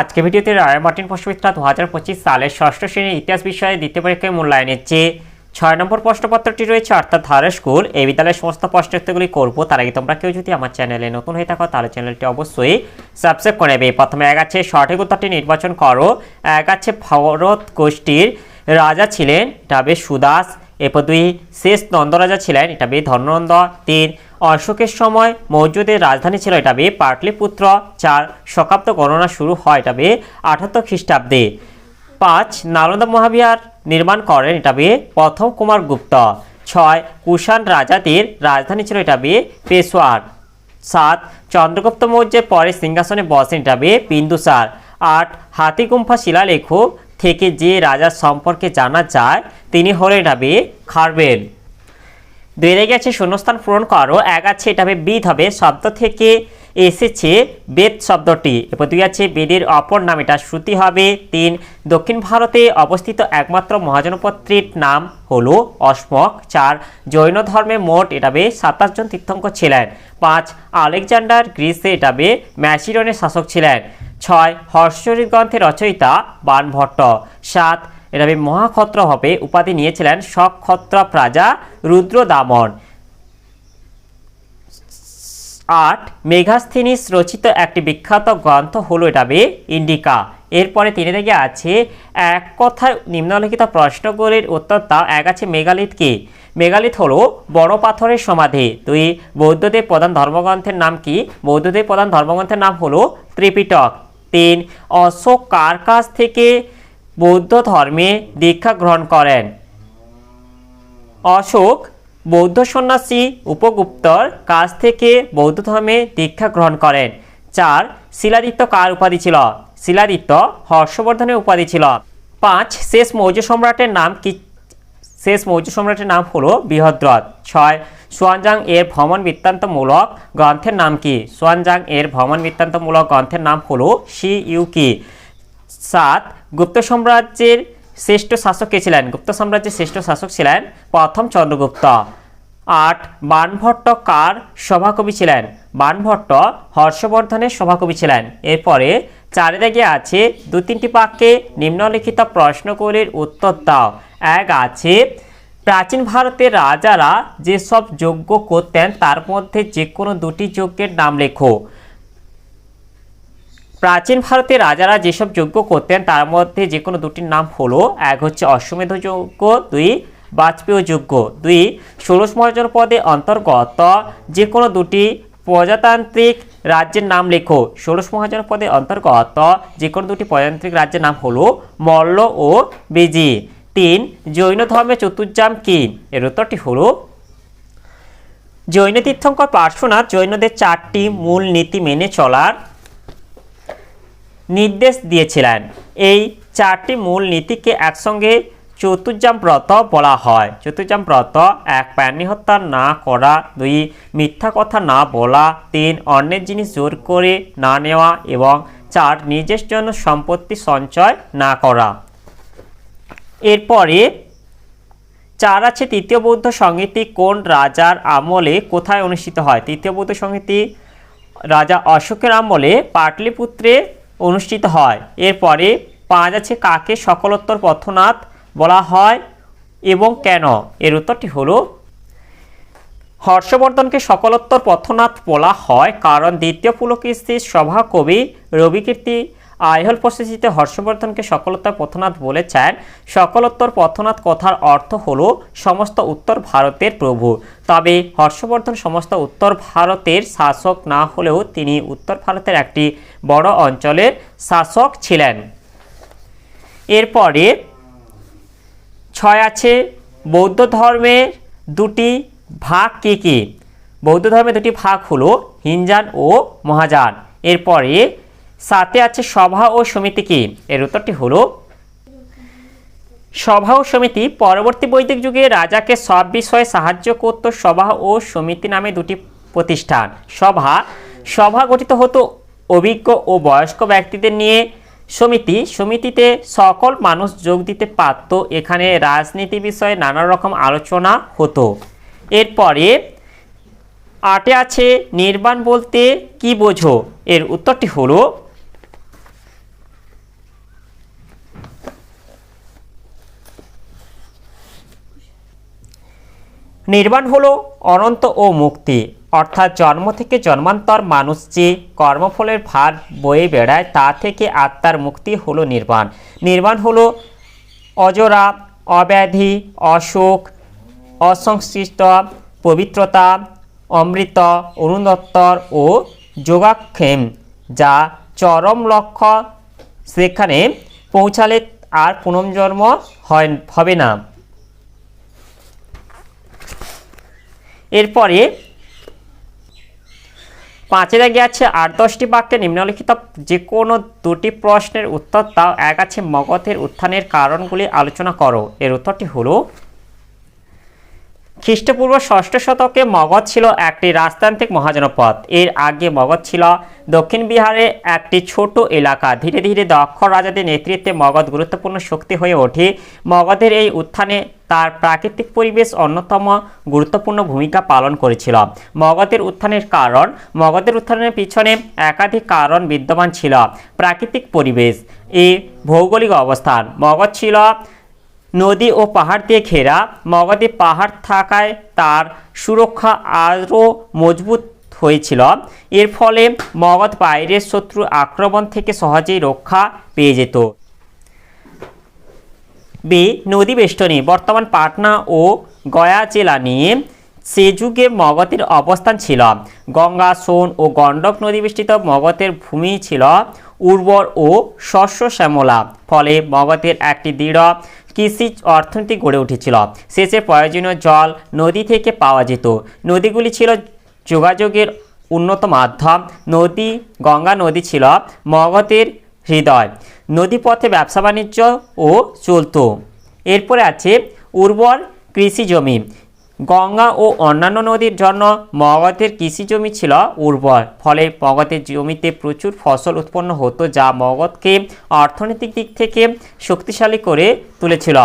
আজকে ভিডিওতে রায় মার্টিন পুষ্পমিত্রা দু হাজার পঁচিশ সালের ষষ্ঠ শ্রেণির ইতিহাস বিষয়ে দ্বিতীয় পরীক্ষায় মূল্যায়নের যে ছয় নম্বর প্রশ্নপত্রটি রয়েছে, অর্থাৎ ধারা স্কুল। এই বিদ্যালয়ের সমস্ত প্রশ্নোত্তরগুলি করব। তার আগে তোমরা কেউ যদি আমার চ্যানেলে নতুন হয়ে থাকো, তাহলে চ্যানেলটি অবশ্যই সাবস্ক্রাইব করে নেবে। প্রথমে এক আছে, সঠিক উত্তরটি নির্বাচন করো। এক আছে, ভরত গোষ্ঠীর রাজা ছিলেন, এটা হবে সুদাস। এরপর দুই, শেষ নন্দরাজা ছিলেন, এটা বে ধর্মনন্দ তিন অশোকের সময় মৌর্যদের রাজধানী ছিল এটা বে, পাটলিপুত্র চার শকাব্দ গণনা শুরু হয় এটা বে আঠাত্তর খ্রিস্টাব্দে। পাঁচ, নালন্দা মহাবিহার নির্মাণ করেন এটা বে প্রথম কুমার গুপ্ত। ছয়, কুষাণ রাজাদের রাজধানী ছিল এটা বে পেশোয়ার। সাত, চন্দ্রগুপ্ত মৌর্যের পরে সিংহাসনে বসেন এটা বে বিন্দুসার আট, হাতিগুম্ফা শিলালেখ থেকে যে রাজার সম্পর্কে জানা যায়, তিনি হলেন এটা বে খারবেল দুই রেগে আছে শূন্যস্থান পূরণ করো এক আছে এটা হবে বিদ হবে। শব্দ থেকে এসেছে বেদ শব্দটি। এরপর দুই আছে, বেদের অপর নাম, এটা শ্রুতি হবে। তিন, দক্ষিণ ভারতে অবস্থিত একমাত্র মহাজনপত্রীর নাম হলো অসমক চার, জৈন ধর্মে মোট, এটা বে সাতাশ জন তীর্থঙ্কর ছিলেন। পাঁচ, আলেকজান্ডার গ্রিসে, এটা বে ম্যাসিডনের শাসক ছিলেন। ছয় হর্ষচরিত গ্রন্থের রচয়িতা বানভট্ট। সাত এটা মহাক্ষত্র হবে, উপাধি নিয়েছিলেন সক্ষত্র রাজা রুদ্র দামন আট মেঘাস্থিনিস রচিত একটি বিখ্যাত গ্রন্থ হলো এটা ইন্ডিকা। এরপরে তিনে দিকে আছে, এক কথায় নিম্নলিখিত প্রশ্নগুলির উত্তর দাও। এক আছে মেগালিথ কি? মেগালিথ হলো বড় পাথরের সমাধি। দুই বৌদ্ধদের প্রধান ধর্মগ্রন্থের নাম কি? বৌদ্ধদের প্রধান ধর্মগ্রন্থের নাম হলো ত্রিপিটক। তিন, অশোক কার কাছ থেকে বৌদ্ধ ধর্মে দীক্ষা গ্রহণ করেন। অশোক বৌদ্ধ সন্ন্যাসী উপগুপ্তর কাছ থেকে বৌদ্ধ ধর্মে দীক্ষা গ্রহণ করেন চার শিলাদিত্য কার উপাধি ছিল? শিলাদিত্য হর্ষবর্ধনের উপাধি ছিল। পাঁচ, শেষ মৌর্য সম্রাটের নাম কি? শেষ মৌর্য সম্রাটের নাম হলো বৃহদ্রথ। ছয় সোয়ানজাং এর ভ্রমণ বৃত্তান্তমূলক গ্রন্থের নাম কি? সোয়ানজাং এর ভ্রমণ বৃত্তান্তমূলক গ্রন্থের নাম হলো সি ইউকি সাত, গুপ্ত সাম্রাজ্যের শ্রেষ্ঠ শাসক কে ছিলেন? গুপ্ত সাম্রাজ্যের শ্রেষ্ঠ শাসক ছিলেন প্রথম চন্দ্রগুপ্ত। আট, বানভট্ট কার সভাকবি ছিলেন? বানভট্ট হর্ষবর্ধনের সভাকবি ছিলেন। এরপরে চারিদিকে আছে দু তিনটি বাক্যে নিম্নলিখিত প্রশ্নগুলির উত্তর দাও। এক আছে, প্রাচীন ভারতের রাজারা যেসব যজ্ঞ করতেন, তার মধ্যে যে কোনো দুটি যজ্ঞের নাম লেখো। প্রাচীন ভারতের রাজারা যেসব যজ্ঞ করতেন, তার মধ্যে যে কোনো দুটির নাম হলো, এক হচ্ছে অশ্বমেধ যজ্ঞ, দুই বাজপেয় যজ্ঞ, দুই ষোড়শ মহাজন পদে অন্তর্গত যে কোনো দুটি প্রজাতান্ত্রিক রাজ্যের নাম লেখো। ষোড়শ মহাজন পদে অন্তর্গত যে কোনো দুটি প্রজাতান্ত্রিক রাজ্যের নাম হলো মল্ল ও বেজি। তিন, জৈন ধর্মের চতুর্জাম কি? এর উত্তরটি হলো জৈন তীর্থঙ্কর পার্শ্বনাথ। জৈনদের চারটি মূল নীতি মেনে চলার নির্দেশ দিয়েছিলেন। এই চারটি মূল নীতিকে একসঙ্গে চতুর্জাম ব্রত বলা হয়। চতুর্জাম ব্রত এক প্রাণী হত্যা না করা, দুই মিথ্যা কথা না বলা, তিন অন্যের জিনিস জোর করে না নেওয়া এবং চার নিজের জন্য সম্পত্তি সঞ্চয় না করা। এরপরে চার আছে, তৃতীয় বৌদ্ধ সংহিতি কোন রাজার আমলে কোথায় অনুষ্ঠিত হয়? তৃতীয় বৌদ্ধ সংহিতি রাজা অশোকের আমলে পাটলিপুত্রে অনুষ্ঠিত হয়। এরপরে পাঁচ আছে কাকে সকলোত্তর পথনাথ বলা হয় এবং কেন? এর উত্তরটি হলো, হর্ষবর্ধনকে সকলোত্তর পথনাথ বলা হয় কারণ দ্বিতীয় পুলকেশীর সভাকবি রবিকীর্তি আইহল প্রসেসিতে হর্ষবর্ধনকে সকলোত্তর পথনাথ বলেছেন। সকলোত্তর পথনাথ কথার অর্থ হলো সমস্ত উত্তর ভারতের প্রভু। তবে হর্ষবর্ধন সমস্ত উত্তর ভারতের শাসক না হলেও তিনি উত্তর ভারতের একটি বড় অঞ্চলের শাসক ছিলেন। এরপরে ছয় আছে, বৌদ্ধ ধর্মের দুটি ভাগ কী কী? বৌদ্ধ ধর্মের দুটি ভাগ হলো হিনজান ও মহাযান এরপরে সাথে আছে, সভা ও সমিতি কি? এর উত্তরটি হলো সভা ও সমিতি। পরবর্তী বৈদিক যুগে রাজাকে সব বিষয়ে সাহায্য করত সভা ও সমিতি নামে দুটি প্রতিষ্ঠান। সভা সভা গঠিত হতো অভিজ্ঞ ও বয়স্ক ব্যক্তিদের নিয়ে সমিতি, সমিতিতে সকল মানুষ যোগ দিতে পারত। এখানে রাজনীতি বিষয়ে নানা রকম আলোচনা হতো। এরপরে আটে আছে নির্বাণ বলতে কি বোঝো? এর উত্তরটি হলো, নির্বাণ হলো অনন্ত ও মুক্তি। অর্থাৎ জন্ম থেকে জন্মান্তর মানুষ যে কর্মফলের ভার বয়ে বেড়ায় তা থেকে আত্মার মুক্তি হলো নির্বাণ। নির্বাণ হলো অজরা, অব্যাধি অসুখ অসংশ্লিষ্ট, পবিত্রতা, অমৃত, অরুণোত্তর ও যোগাক্ষেম, যা চরম লক্ষ্য সেখানে পৌঁছালে আর পুনর্জন্ম হয়, হবে না। এরপরে পাঁচে দাগে আছে আট দশটি বাক্যে নিম্নলিখিত যে কোনো দুটি প্রশ্নের উত্তর তাও এক আছে মগধের উত্থানের কারণগুলি আলোচনা করো। এর উত্তরটি হলো খ্রিস্টপূর্ব ষষ্ঠ শতকে মগধ ছিল একটি রাজতান্ত্রিক মহাজনপদ। এর আগে মগধ ছিল দক্ষিণ বিহারে একটি ছোট এলাকা। ধীরে ধীরে দক্ষ রাজাদের নেতৃত্বে মগধ গুরুত্বপূর্ণ শক্তি হয়ে ওঠে। মগধের এই উত্থানে তার প্রাকৃতিক পরিবেশ অন্যতম গুরুত্বপূর্ণ ভূমিকা পালন করেছিল। মগধের উত্থানের কারণ, মগধের উত্থানের পিছনে একাধিক কারণ বিদ্যমান ছিল। প্রাকৃতিক পরিবেশ, এ ভৌগোলিক অবস্থান। মগধ ছিল নদী ও পাহাড় দিয়ে ঘেরা মগধে পাহাড় থাকায় তার সুরক্ষা আরও মজবুত হয়েছিল। এর ফলে মগধ বাইরের শত্রু আক্রমণ থেকে সহজেই রক্ষা পেয়ে যেত। বি, নদী বেষ্টনী। বর্তমান পাটনা ও গয়া জেলা নিয়ে সে যুগে মগধের অবস্থান ছিল। গঙ্গা, সোন ও গণ্ডক নদী বেষ্টিত মগধের ভূমি ছিল উর্বর ও শস্য শ্যামলা। ফলে মগধের একটি দৃঢ় কৃষি অর্থনীতি গড়ে উঠেছিল। সেচে প্রয়োজনীয় জল নদী থেকে পাওয়া যেত। নদীগুলি ছিল যোগাযোগের উন্নত মাধ্যম। নদী, গঙ্গা নদী ছিল মগধের হৃদয়। নদীপথে ব্যবসা বাণিজ্য ও চলত। এরপরে আছে উর্বর কৃষি জমি। গঙ্গা ও অন্যান্য নদীর জন্য মগধের কৃষি জমি ছিল উর্বর। ফলে মগধের জমিতে প্রচুর ফসল উৎপন্ন হতো যা মগধকে অর্থনৈতিক দিক থেকে শক্তিশালী করে তুলেছিল।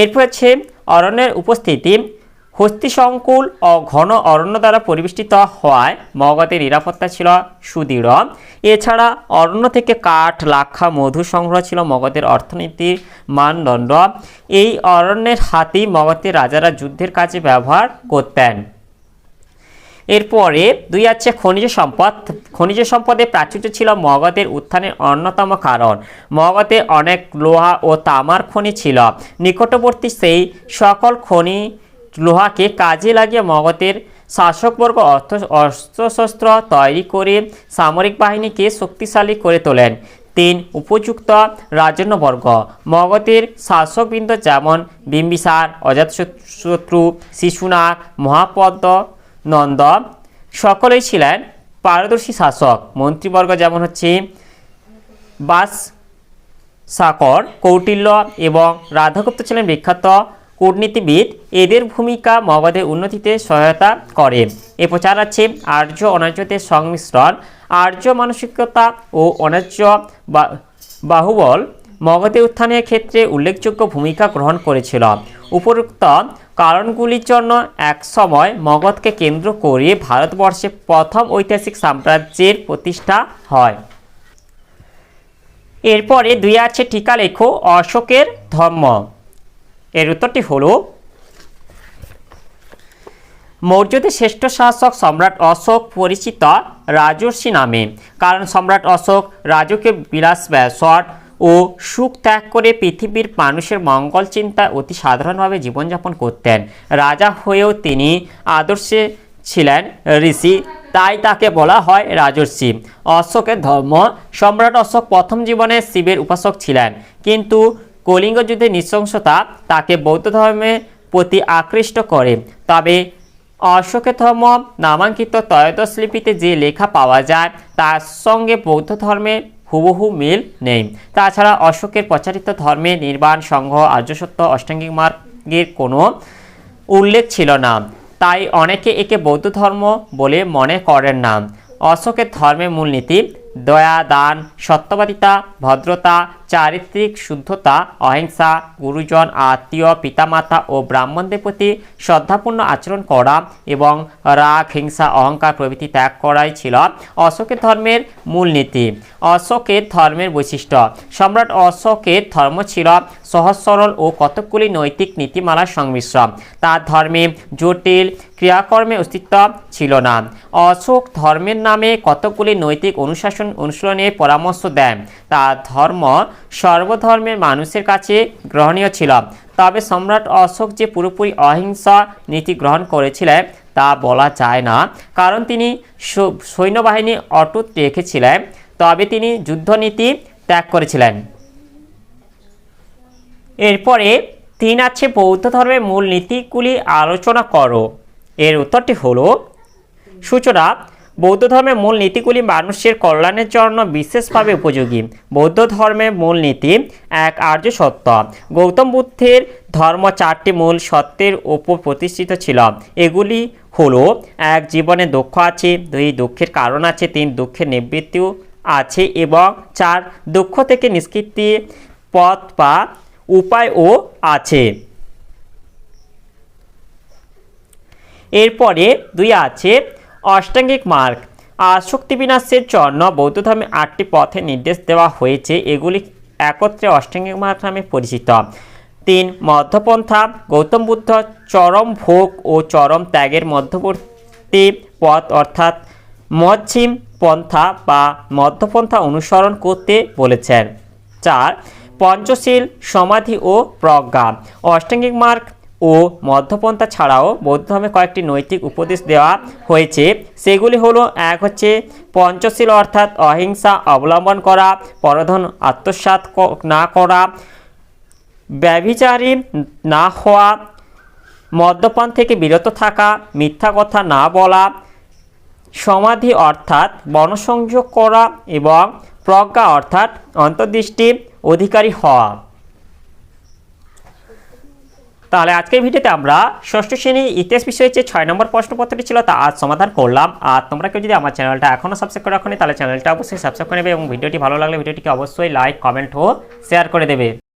এরপর আছে অরণ্যের উপস্থিতি। হস্তিসংকুল ও ঘন অরণ্য দ্বারা পরিবেষ্টিত হওয়ায় মগধের নিরাপত্তা ছিল সুদৃঢ়। এছাড়া অরণ্য থেকে কাঠ লাক্ষা মধু সংগ্রহ ছিল মগধের অর্থনীতির মানদণ্ড। এই অরণ্যের হাতি মগধের রাজারা যুদ্ধের কাজে ব্যবহার করতেন। এরপরে দুই আছে খনিজ সম্পদ। খনিজ সম্পদে প্রাচুর্য ছিল মগধের উত্থানের অন্যতম কারণ। মগধে অনেক লোহা ও তামার খনি ছিল। নিকটবর্তী সেই সকল খনি লোহাকে কাজে লাগিয়ে মগধের শাসকবর্গ অর্থ অস্ত্রশস্ত্র তৈরি করে সামরিক বাহিনীকে শক্তিশালী করে তোলেন। তিন উপযুক্ত রাজন্যবর্গ। মগধের শাসকবৃন্দ যেমন বিম্বিসার অজাতশত্রু শিশুনাগ মহাপদ্ম, নন্দ, সকলেই ছিলেন পারদর্শী শাসক। মন্ত্রীবর্গ যেমন হচ্ছে বাস সাকর, কৌটিল্য এবং রাধাগুপ্ত ছিলেন বিখ্যাত কূটনীতিবিদ এদের ভূমিকা মগধের উন্নতিতে সহায়তা করে। এরপর প্রচার আছে আর্য অনার্যদের সংমিশ্রণ, আর্য মানসিকতা ও অনার্য বাহুবল মগধের উত্থানের ক্ষেত্রে উল্লেখযোগ্য ভূমিকা গ্রহণ করেছিল। উপরোক্ত কারণগুলির জন্য এক সময় মগধকে কেন্দ্র করে ভারতবর্ষে প্রথম ঐতিহাসিক সাম্রাজ্যের প্রতিষ্ঠা হয়। এরপরে দুই আছে টিকা লেখো অশোকের ধর্ম। এর উত্তরটি হলো, মৌর্যদের শ্রেষ্ঠ শাসক সম্রাট অশোক পরিচিত রাজর্ষি নামে। কারণ সম্রাট অশোক রাজকীয় বিলাস ব্যসর ও সুখ ত্যাগ করে পৃথিবীর মানুষের মঙ্গল চিন্তায় অতি সাধারণভাবে জীবনযাপন করতেন। রাজা হয়েও তিনি আদর্শে ছিলেন ঋষি, তাই তাকে বলা হয় রাজর্ষি অশোকের ধর্ম, সম্রাট অশোক প্রথম জীবনে শিবের উপাসক ছিলেন। কিন্তু কলিঙ্গ যুদ্ধের নৃশংসতা তাকে বৌদ্ধ ধর্মের প্রতি আকৃষ্ট করে। তবে অশোকের ধর্ম নামাঙ্কিত ত্রয়োদশ লিপিতে যে লেখা পাওয়া যায়, তার সঙ্গে বৌদ্ধ ধর্মের হুবহু মিল নেই। তাছাড়া অশোকের প্রচারিত ধর্মে নির্বাণ সংঘ আর্যসত্য অষ্টাঙ্গিক মার্গের কোনো উল্লেখ ছিল না। তাই অনেকে একে বৌদ্ধ ধর্ম বলে মনে করেন না। অশোকের ধর্মের মূলনীতি দয়া, দান, সত্যবাদিতা, ভদ্রতা, চারিত্রিক শুদ্ধতা, অহিংসা, গুরুজন, আত্মীয়, পিতামাতা ও ব্রাহ্মণদের প্রতি শ্রদ্ধাপূর্ণ আচরণ করা এবং রাগ, হিংসা, অহংকার প্রভৃতি ত্যাগ করাই ছিল অশোকের ধর্মের মূলনীতি অশোকের ধর্মের বৈশিষ্ট্য। সম্রাট অশোকের ধর্ম ছিল সহজ, সরল ও কতকগুলি নৈতিক নীতিমালার সংমিশ্রণ। তার ধর্মে জটিল ক্রিয়াকর্মে অস্তিত্ব ছিল না। অশোক ধর্মের নামে কতগুলি নৈতিক অনুশাসন অনুশীলনের পরামর্শ দেন তার ধর্ম সর্বধর্মের মানুষের কাছে গ্রহণীয় ছিল। তবে সম্রাট অশোক যে পুরোপুরি অহিংসা নীতি গ্রহণ করেছিলেন তা বলা যায় না, কারণ তিনি সৈন্যবাহিনী অটুট রেখেছিলেন, তবে তিনি যুদ্ধনীতি ত্যাগ করেছিলেন। এরপরে তিন আছে বৌদ্ধ ধর্মের মূল নীতিগুলি আলোচনা করো। এর উত্তরটি হলো, সূচনা, বৌদ্ধ ধর্মের মূল নীতিগুলি মানুষের কল্যাণের জন্য বিশেষভাবে উপযোগী। বৌদ্ধ ধর্মের মূল নীতি এক আর্য সত্য। গৌতম বুদ্ধের ধর্ম চারটি মূল সত্যের ওপর প্রতিষ্ঠিত ছিল। এগুলি হলো, এক, জীবনে দুঃখ আছে, দুই, দুঃখের কারণ আছে, তিন, দুঃখের নিবৃত্তিও আছে এবং চার, দুঃখ থেকে নিষ্কৃতি পথ বা উপায়ও আছে। এরপরে দুই আছে অষ্টাঙ্গিক মার্গ। আসক্তি বিনাশের জন্য বৌদ্ধ ধর্মে আটটি পথে নির্দেশ দেওয়া হয়েছে। এগুলি একত্রে অষ্টাঙ্গিক মার্গ নামে পরিচিত। তিন, মধ্যপন্থা, গৌতম বুদ্ধ চরম ভোগ ও চরম ত্যাগের মধ্যবর্তী পথ অর্থাৎ মধ্যম পন্থা বা মধ্যপন্থা অনুসরণ করতে বলেছেন। চার, পঞ্চশীল, সমাধি ও প্রজ্ঞা। অষ্টাঙ্গিক মার্গ ও মধ্যপন্থা ছাড়াও বৌদ্ধ ধর্মে কয়েকটি নৈতিক উপদেশ দেওয়া হয়েছে। সেগুলি হলো, এক হচ্ছে পঞ্চশীল অর্থাৎ অহিংসা অবলম্বন করা, পরধন আত্মসাৎ ক- না করা, ব্যভিচারী না হওয়া, মদ্যপান থেকে বিরত থাকা, মিথ্যা কথা না বলা, সমাধি অর্থাৎ বনসংযোগ করা এবং প্রজ্ঞা অর্থাৎ অন্তর্দৃষ্টি অধিকারী হওয়া। তাহলে আজকের ভিডিওতে আমরা ষষ্ঠ শ্রেণি ইতিহাস বিষয়ে যে ছয় নম্বর প্রশ্নপত্রটি ছিল তা আজ সমাধান করলাম। আর তোমরা কেউ যদি আমার চ্যানেলটা এখনও সাবস্ক্রাইব করে রাখো তাহলে চ্যানেলটা অবশ্যই সাবস্ক্রাইব করে নেবে এবং ভিডিওটি ভালো লাগলে ভিডিওটিকে অবশ্যই লাইক কমেন্ট ও শেয়ার করে দেবে।